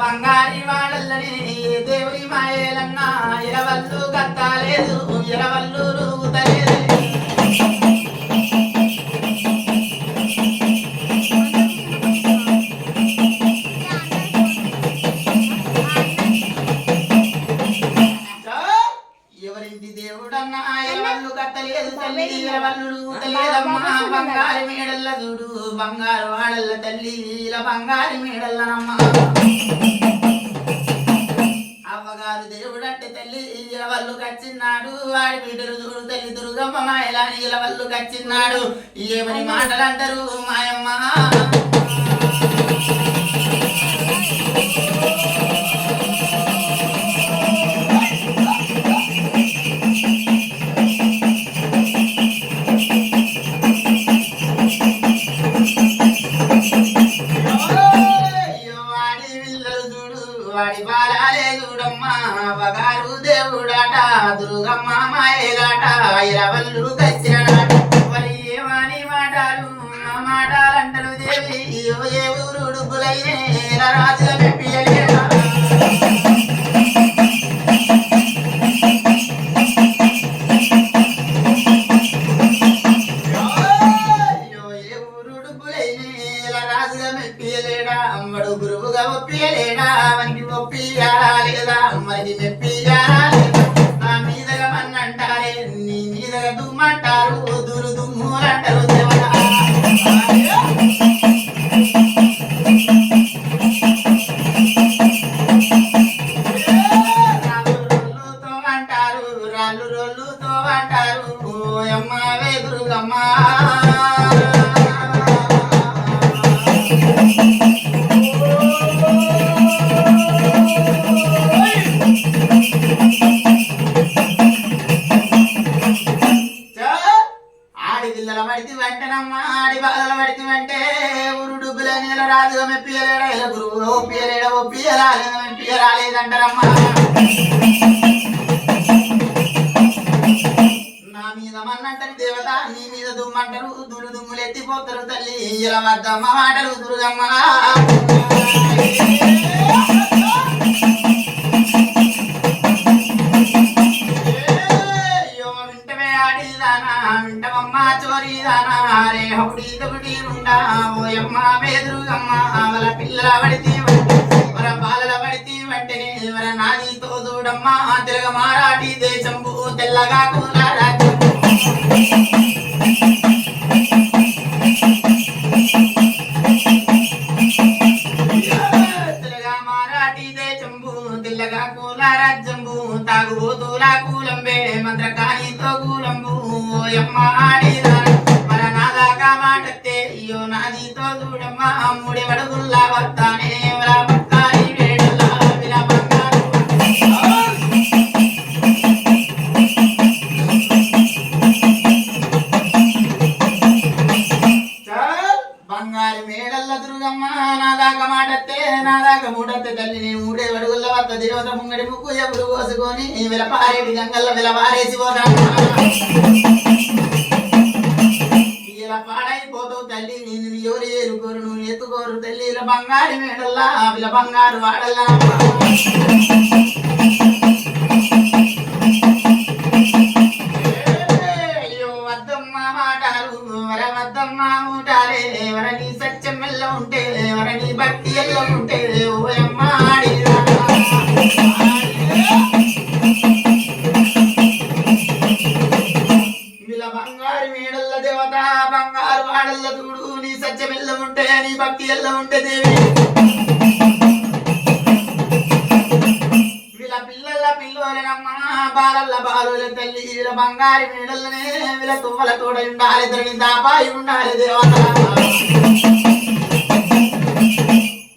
బంగారి వాళ్ళని దేవుడి మాయలన్నా ఇరవల్లు గత్తాలేదు ఇరవల్లు రూగుతలేదు దేవుడన్నా ఎరవల్లు గత్తలేదు తల్లి ఎరవల్లు రూగుతలేదమ్మా బంగారు మేడల్ల చూడు బంగారు వాడల్ల తల్లి ఇలా బంగారు మేడల్లనమ్మా. అవ్వగారు దేవుడు అంటే తల్లి ఇలవల్లు కచ్చిన్నాడు వాడి బిడ్డలు చూడు తల్లి దుర్గమ్మ మాయలాని ఇలవల్లు కచ్చిన్నాడు ఏమని మాటలు అంటారు మాయమ్మ? వాడి పిల్లలు చూడు వాడి బాలాలే చూడమ్మా అవ్వగారు దేవుడాట దుర్గమ్మ మాయలాట ఇలవల్లు కచ్చినాడట మరి ఏమని మాటలు మా మాటలు దేవి అయ్యో ఏ ఊరు డుబ్బులయ్యే రాజుల నీళ్ళ రాజుగా మెప్పియలేడా ఇలా గురువు ఒప్పియలేడా ఒప్పియరాలేదు మెప్పియరాలేదంటారమ్మా మీద దేవత. నీ మీద దుమ్మంటారు దులు దుమ్ములు ఎత్తిపోతారు తల్లి. ఇలా వద్దమ్మ మాటలు దుర్గమ్మ అయ్యో వింటవే రే వాళ్ళ పిల్లల పడితే వర బాలల పడితే వెంటనే వర నాదితో చూడమ్మ తిరగ మారాటి దేశం తెల్లగా కూల 小，దుర్గమ్మ నా దాకా మాటత్తే నా దాకా మూడత్తే తల్లి నేను మూడే అడుగుల వద్ద దేవత ముంగడి ముక్కు ఎప్పుడు కోసుకొని విలపారేటి గంగల్ల విలపారేసి పోతాను ఇలా పాడైపోతావు తల్లి నేను ఎవరు ఏరుకోరు నువ్వు ఎత్తుకోరు తల్లి ఇలా బంగారు మేడల్లా ఇలా బంగారు వాడల్లా. బంగారు వాడల్ల చూడు నీ సత్యం ఎల్ల ఉంటే నీ భక్తి ఎల్ల ఉంటే దేవి. వీళ్ళ పిల్లల పిల్లోలనమ్మ బాలల్ల బాలుల తల్లి వీళ్ళ బంగారు మేడల్లనే వీళ్ళ తుమ్మల తోడ ఉండాలి ఇద్దరిని దాపాయి ఉండాలి దేవత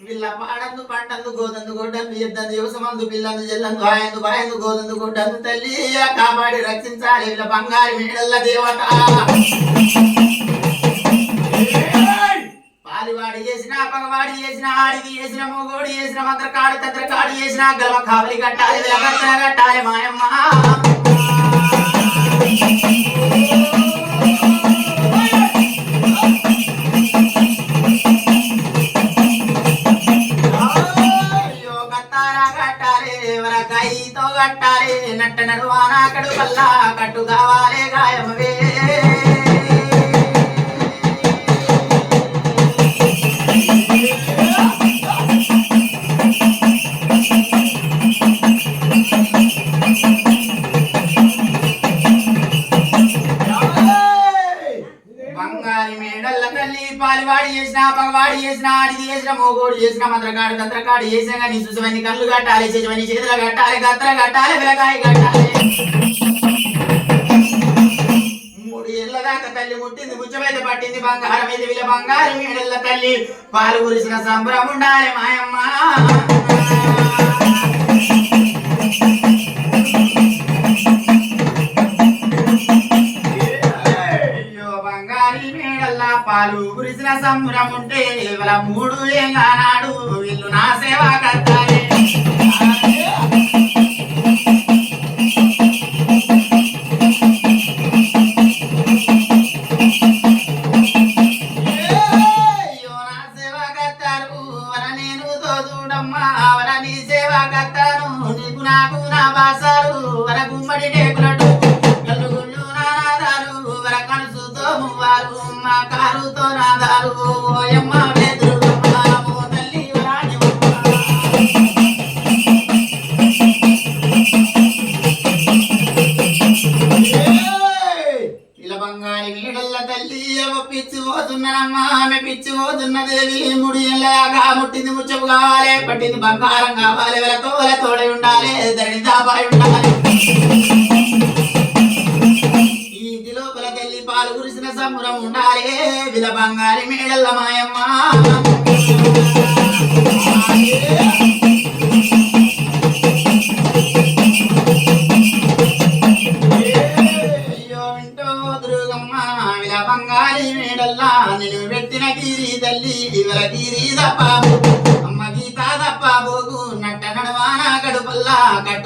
వీళ్ళ పాడందు పంటందు గోదందు గొడ్డందు ఎద్దందు యువసమందు పిల్లందు జల్లందు ఆయందు బాయందు గోదందు గొడ్డందు తల్లి కాపాడి రక్షించాలి వీళ్ళ బంగారు మేడల్ల దేవత. కాలివాడి చేసిన పగవాడి చేసిన ఆడికి చేసిన మూగోడి చేసిన మంత్ర కాడి తంత్ర కాడి చేసిన గలవ కావలి కట్టాలి కట్టాలి మాయమ్మ. కట్టాలి నట్ట నడువాన కడుపల్లా కట్టు కావాలి గాయమవే. పాలివాడి చేసిన పగవాడి చేసిన ఆడిది చేసిన మోగోడు చేసిన మంత్రకాడు తంత్రకాడు చేసిన కానీ చూసేవన్నీ కళ్ళు కట్టాలి చేసేవన్నీ చేతులు కట్టాలి గత్తర కట్టాలి విలకాయ కట్టాలి. మూడు ఏళ్ళ దాకా తల్లి ముట్టింది ముచ్చమైతే పట్టింది బంగారం మీద వీళ్ళ బంగారం మేడల్ల తల్లి పాలు గురిసిన సంబరం ఉండాలి మాయమ్మ. పాలు కురిసిన సంబరం ఉంటే ఇవాళ మూడు ఏళ్ళ వీళ్ళు నా సేవ కట్టాలి సేవ కట్టారు నీ సేవ కట్టాను నీకు నాకు నా బాసాలు వర గుమ్మడి తల్లి ఏమో పిచ్చి పోతున్నానమ్మా ఆమె పిచ్చి పోతున్నదేవి ముడి ఎల్లగా ముట్టింది ముచ్చపు కావాలి పట్టింది బంగారం కావాలి వెలతో వెల తోడై ఉండాలి ధరణి దాబాయి ఉండాలి. ఇంటి లోపల తల్లి పాలు కురిసిన సమురం ఉండాలి. విల బంగారి మేడల్ల మాయమ్మ.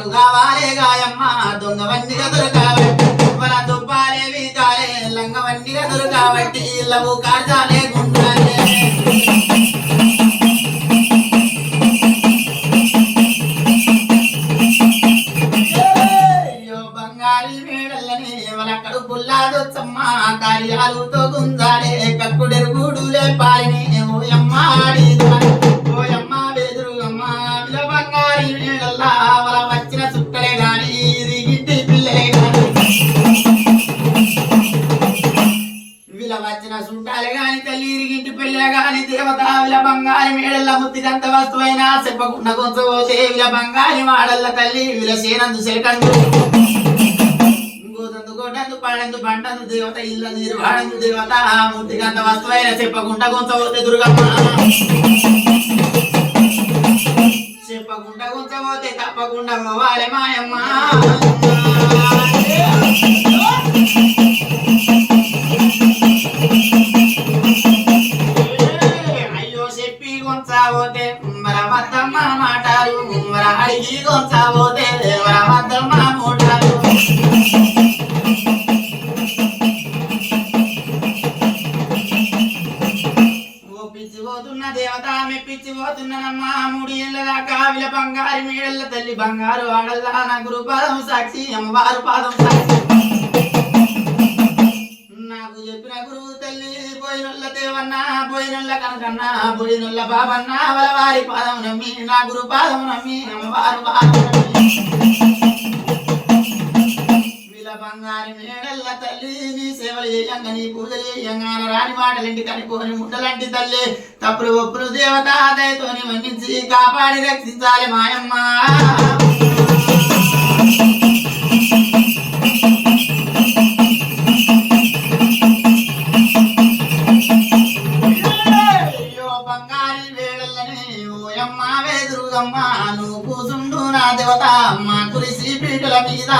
కడుపల్లా కావాలే గాయమ్మ దొంగవన్నీ గదులు కాబట్టి మన దుబ్బాలే వీతాలే లంగవన్నీ దొరకాబట్టి ఇళ్ళవు కార్జాలే గుండాలే అయ్యో మేడల్లని ఎవల కడుపుల్లాదొచ్చమ్మ కార్యాలతో గుంజ బంగారి మేడల్ల ముద్దిగంత వస్తువైనా చెప్పకుండా కొంచపోతే వీళ్ళ బంగారి మాడల్ల తల్లి వీళ్ళ సేనందు సెలకండు ఇంకోదందు కొట్టందు పడందు పంటందు దేవత ఇల్ల నీరు వాడందు దేవత ముద్దిగంత వస్తువైనా చెప్పకుండా కొంచపోతే దుర్గమ్మ. చెప్పకుండా కొంచపోతే తప్పకుండా పోవాలి మాయమ్మ. పోతే మర మద్దమ్మ మాటారు మర అడిగి కొంచావోతే మర మద్దమ్మ మోటారు ఓ దేవత మెప్పిచ్చి పోతున్నానమ్మా మూడు ఏళ్ళ దాకా విల బంగారు మేడల్ల తల్లి బంగారు ఆడల్లా నా గురు పాదం సాక్షి అమ్మవారు పాదం సాక్షి. నాకు చెప్పిన గురువు తల్లి బోయినుల్ల దేవన్న బోయినుల్ల కనకన్న బోయినుల్ల బాబన్న వలవారి పాదం నమ్మి నా గురు పాదం నమ్మి అమ్మవారు పాదం వీళ్ళ బంగారి మేడల్ల తల్లి నీ సేవలు చేయంగ నీ పూజలు చేయంగా రాని మాటలింటి కనిపోని ముట్టలంటి తల్లి తప్పుడు ఒప్పులు దేవత దయతోని మన్నించి కాపాడి రక్షించాలి మాయమ్మ. వేదురుగమ్మ నువ్వు కూసుండు నా దేవత అమ్మ కురిసి పీటల మీద